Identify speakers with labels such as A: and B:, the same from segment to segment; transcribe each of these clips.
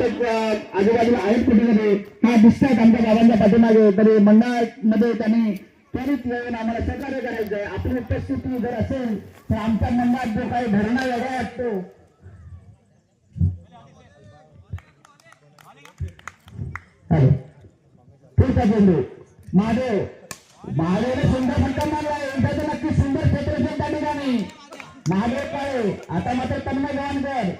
A: वाटतं आजूबाजूला आहेत कुठेतरी. हा दिसतात आमच्या बाबांच्या पाठीमागे. तरी मंडळामध्ये त्यांनी त्वरित येऊन आम्हाला सहकार्य करायचं आहे आपली उपस्थिती जर असेल तर आमच्या मंडळात जो काही धरणा वेगळा असतो. पुढचा चेंडू महादेव. महादेवने सुंदर फटका मारला यंदाचं नक्की सुंदर क्षेत्र त्या ठिकाणी महादेव काळे आता मात्र तन्मय गवाणकर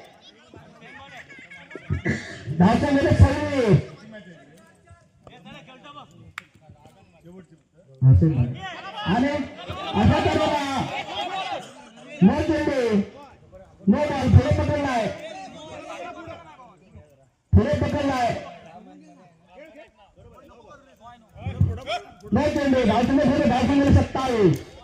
A: धावच्या गेले सव्वीस आणि असा ठरवला नो चेंडू नो बॉल पुढे पकडलाय. पुढे पकडलाय. नो चेंडू धावसंघ पुढे धावसंघ सत्तावीस.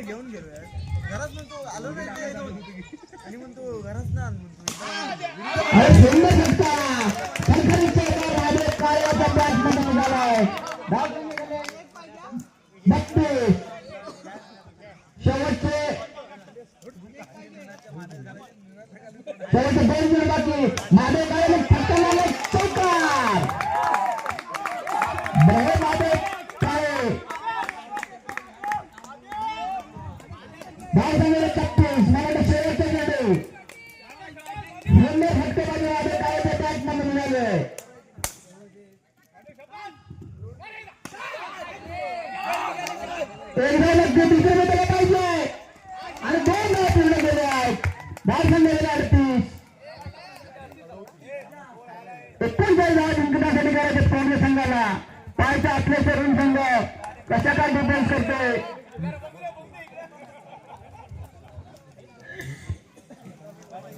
B: घेऊन गेलो घरात म्हणतो आलो नाही आणि म्हणतो घरात ना आण म्हणतो
A: शेवटचे दोन मिनिट बाकी. माधव काळे फटका चौकार. बरे माधव मला शेवटचे चेंडू फटकेबाजी माधव एकदा दुसरे पाहिजे आणि दोन धाव पूर्ण केले आहेत धाव संघ गेले अडतीस एकोणचाळीस धाव जिंकण्यासाठी करायचे काँग्रेस संघाला पाहायचं आपले तरुण संघ कशा काय डिफेन्स करतोय